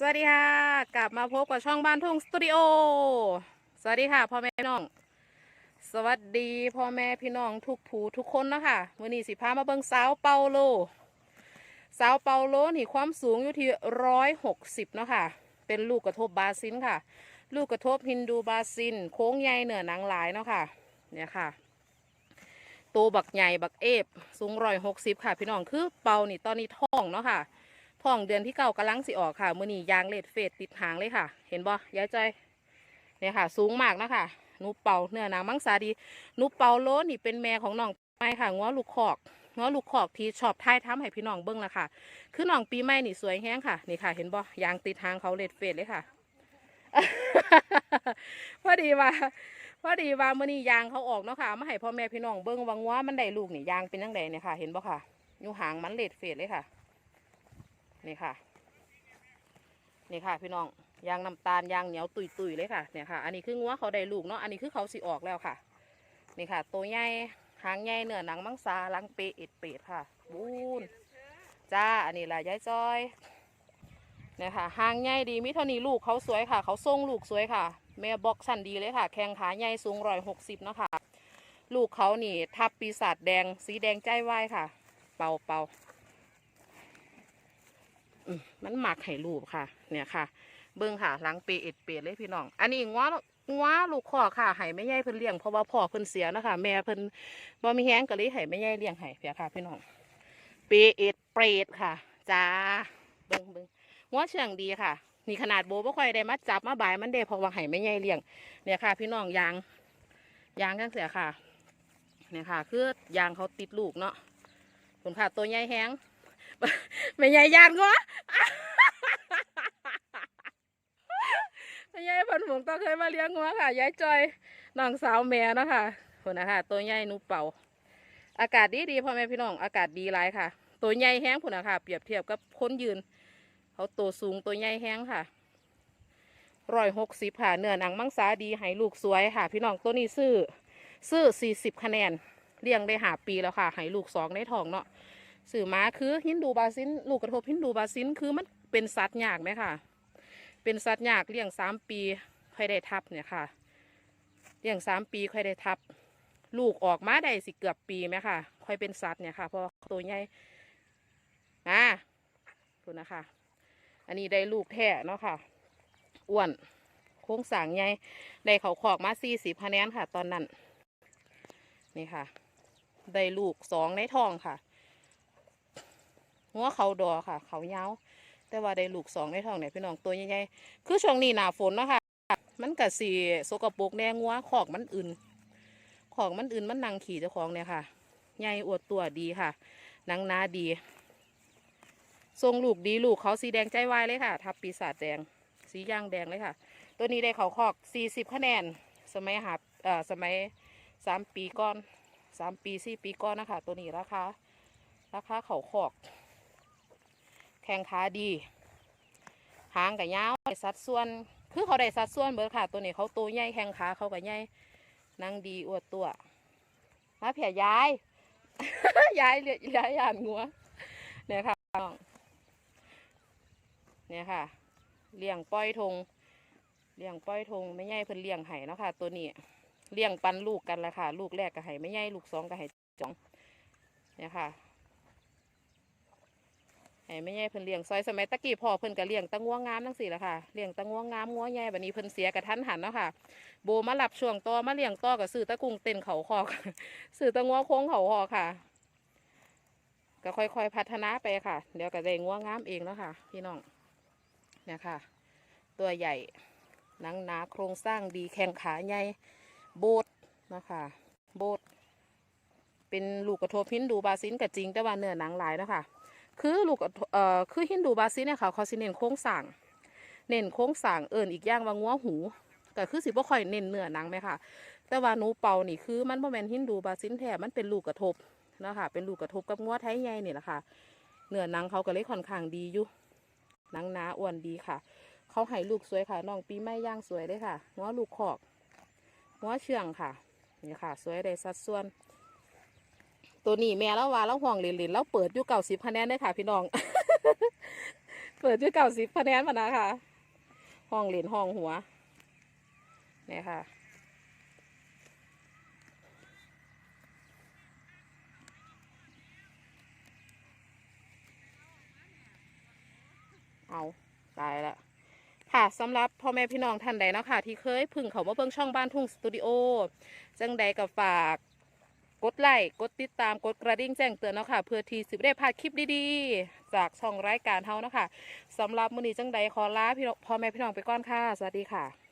สวัสดีค่ะ กลับมาพบกับช่องบ้านทุ่งสตูดิโอ สวัสดีค่ะพ่อแม่พี่น้อง สวัสดีพ่อแม่พี่น้องทุกผู้ทุกคนนะคะวันนี้สิพามาเบิ่งสาวเปาโล สาวเปาโลนี่ความสูงอยู่ที่ร้อยหกสิบเนาะค่ะ เป็นลูกกระทบบาซินค่ะ ลูกกระทบฮินดูบาซิน โค้งใหญ่เหนือหนังหลายเนาะค่ะ เนี่ยค่ะโตบักใหญ่บักเอฟสูงร้อยหกสิบค่ะ พี่น้องคือเปานี่ตอนนี้ท้องเนาะค่ะ ท้องเดือนที่เก้ากำลังสิออกค่ะมือนี้ยางเลดเฟดติดหางเลยค่ะ เห็นบ่ย้ายใจเนี่ยค่ะ สูงมากนะคะหนูเป่าเนื้อหนังมังสาดีหนูเป่าโลนี่เป็นแม่ของน้องปีใหม่ค่ะง้อลูกขอกง้อลูกขอกที่ชอบท้ายทำให้พี่น้องเบิ้งละค่ะ คือน้องปีใหม่นี่สวยแห้งค่ะนี่ค่ะ เห็นบ่ยางติดหางเขาเลดเฟดเลยค่ะพอดีว่าพอดีว่ามื่อนี้ยางเขาออกเนาะค่ะมาให้พ่อแม่พี่น้องเบิ้งวังว่ามันได้ลูกนี่ยางเป็นยังไงเนี่ยค่ะ เห็นบ่ค่ะอยู่หางมันเลดเฟดเลยค่ะ นี่ค่ะ นี่ค่ะ พี่น้องยางน้ำตาลยางเหนียวตุยตุยๆเลยค่ะเนี่ยค่ะ อันนี้คืองัวเขาได้ลูกเนาะอันนี้คือเขาสิออกแล้วค่ะ นี่ค่ะ ตัวใหญ่หางใหญ่เนื้อหนังมังสาลังเปเอ็ดเปดค่ะบูนจ้าอันนี้แหละยายจอยเนี่ยค่ะหางใหญ่ดีมิเท่านี้ลูกเขาสวยค่ะ เขาทรงลูกสวยค่ะ แม่บอกชันดีเลยค่ะ แข้งขาใหญ่สูงร้อยหกสิบเนาะค่ะลูกเขานี่ทับปีศาจแดงสีแดงใจไหวค่ะ เป่าเป่า มันหมักให้ลูกค่ะ เนี่ยค่ะ เบิ้งค่ะหลังเปเอ็ดเปรเลยพี่น้อง อันนี้ง้อง้อลูกคอค่ะให้ไม่ใหญ่เพิ่นเลี้ยงเพราะว่าพ่อเพิ่นเสียนะคะแม่เพิ่นบ่มีแห้งก็เลยให้ไม่ใหญ่เลี้ยงให้เพียค่ะ พี่น้องเปเอ็ดเปรตค่ะจ้าเบิ้งเบิ้งง้อเชื่องดีค่ะนี่ขนาดโบบ่ค่อยได้มาจับมาบายมันเด้เพราะว่าให้ไม่ใหญ่เลี้ยง เนี่ยค่ะ พี่น้องยางยางจังเสียค่ะ เนี่ยค่ะ คือยางเขาติดลูกเนาะผลค่ะตัวใหญ่แห้ง ไม่ใหญ่ยานง้อยายพันหงต้องเคยมาเลี้ยงงัวค่ะ ยายจอยน้องสาวแม่เนาะค่ะคนนะคะตัวใหญ่นูเป่า อากาศดีดีพ่อแม่พี่น้อง อากาศดีหลายค่ะ ตัวใหญ่แห้งพุ่นนะคะเปรียบเทียบกับคนยืน เขาตัวสูงตัวใหญ่แห้งค่ะร้อยหกสิบค่ะ เนื้อหนังมังสาดีให้ลูกสวยค่ะ พี่น้องตัวนี้ซื้อ ซื้อสี่สิบคะแนน เลี้ยงได้หาปีแล้วค่ะให้ลูกสองในท้องเนาะ สื่อมาคือฮินดูบาซินลูกกระทบฮินดูบาซินคือมันเป็นสัตว์ยากไหมค่ะ เป็นสัตว์ยากเลี้ยงสามปีค่อยได้ทับเนี่ยค่ะเลี้ยงสามปีค่อยได้ทับ ลูกออกมาได้สิเกือบปีไหมค่ะ ค่อยเป็นสัตว์เนี่ยค่ะเพราะตัวใหญ่นะคุณนะคะ อันนี้ได้ลูกแท้เนาะค่ะอ้วนโค้งสางใหญ่ได้เขาขอกมาสี่สิบคะแนนค่ะ ตอนนั้น นี่ค่ะ ได้ลูกสองในท้องค่ะ หัวเขาดอค่ะ เขายาวแต่ว่าได้ลูกสองในท้องเนี่ยพี่น้องตัวใหญ่ๆคือช่วงนี้หนาฝนเนาะคะมันกะสีสกปรกแน่งัวขอกมันอื่นขอกมันอื่นมันนังขี่เจ้าของเนี่ยค่ะใหญ่อวดตัวดีค่ะนังนาดี ทรงลูกดีลูกเขาสีแดงใจวายเลยค่ะ ทับปีศาจแดง สีย่างแดงเลยค่ะ ตัวนี้ได้เขาขอกสี่สิบคะแนน สมัยหาเอ่อสมัยสามปีก่อนสามปีสี่ปีก่อนนะคะ ตัวนี้ราคาราคาเขาขอก ข้งขาดี หางกับยาวได้สัดส่วน คือเขาได้สัดส่วนเบิดค่ะ ตัวนี้เขาตัวใหญ่แข้งขาเขากับใหญ่นางดีอวดตัวมาเผียยาย ย้ายเรียกยายยานงัวเนี่ยค่ะน้องเนี่ยค่ะ เลี้ยงป้อยทง เลี้ยงป้อยทงไม่ใหญ่เพิ่นเลี้ยงไห้เนาะค่ะ ตัวนี้เลี้ยงปันลูกกันละค่ะ ลูกแรกก็ไห้ไม่ใหญ่ลูกสองก็ไห้จ่องเนี่ยค่ะ ไอ้ไม่ใช่เพิ่นเลี้ยงซอยสมัยตะกี้พ่อเพิ่นก็เลี้ยงตะง่วงงามทั้งสี่แหละค่ะเลี้ยงตะง่วงงามงัวใหญ่บัดนี้เพิ่นเสียกระทันหันเนาะค่ะ โบมาหลับช่วงต่อมาเลี้ยงต่อกับซื้อตะกุ้งเต้นเขาคอกซื้อตะง่วงโค้งเขาคอค่ะ ก็ค่อยๆพัฒนาไปค่ะ เดี๋ยวก็ได้งัวงงามเองแล้วค่ะ พี่น้องเนี่ยค่ะ ตัวใหญ่หนังหนาโครงสร้างดีแข้งขาใหญ่โบดนะค่ะ โบดเป็นลูกกระทบพินดูบาซินกับจริงแต่ว่าเนื้อหนังหลายเนาะคะ คือลูกเอ่อคือฮินดูบาซิเนี่ยค่ะเขาสิเน้นโค้งสร้างเน้นโค้งสร้างเอิญอีกอย่างว่างัวหูก็คือสิบ่ค่อยเน้นเนื้อหนังไหมค่ะ แต่ว่าหนูเป่านี่คือมันบ่แมนฮินดูบาซินแท้มันเป็นลูกกระทบนะคะเป็นลูกกระทบกับงัวไทยใหญ่นี่แหละค่ะเนื้อหนังเขาก็เลยค่อนข้างดีอยู่หนังหนาอ้วนดีค่ะ เขาให้ลูกสวยค่ะน้องปีใหม่ย่างสวยเลยค่ะงัวลูกขอกงัวเชื่องค่ะนี่ค่ะ สวยได้สัดส่วน ตัวนี้แม่แล้วว่าแล้วห่วงเหรียญๆแล้วเปิดอยู่เก่าสิบคะแนนได้ค่ะ พี่น้อง เปิดด้วยเก่าสิบคะแนนมานะค่ะห้องเหรียญห้องหัวเนี่ยค่ะ เอาตายละค่ะสำหรับพ่อแม่พี่น้องท่านใดเนาะค่ะ ที่เคยพึ่งเขามาเบิ่งช่องบ้านทุ่งสตูดิโอ จังใดก็ฝาก กดไลค์กดติดตามกดกระดิ่งแจ้งเตือนเนาะค่ะเพื่อที่สิบได้พลาดคลิปดีๆ จากช่องรายการเฮาเนาะค่ะสำหรับมื้อนี้จังใดขอลาพี่น้องพ่อแม่พี่น้องไปก่อนค่ะ สวัสดีค่ะ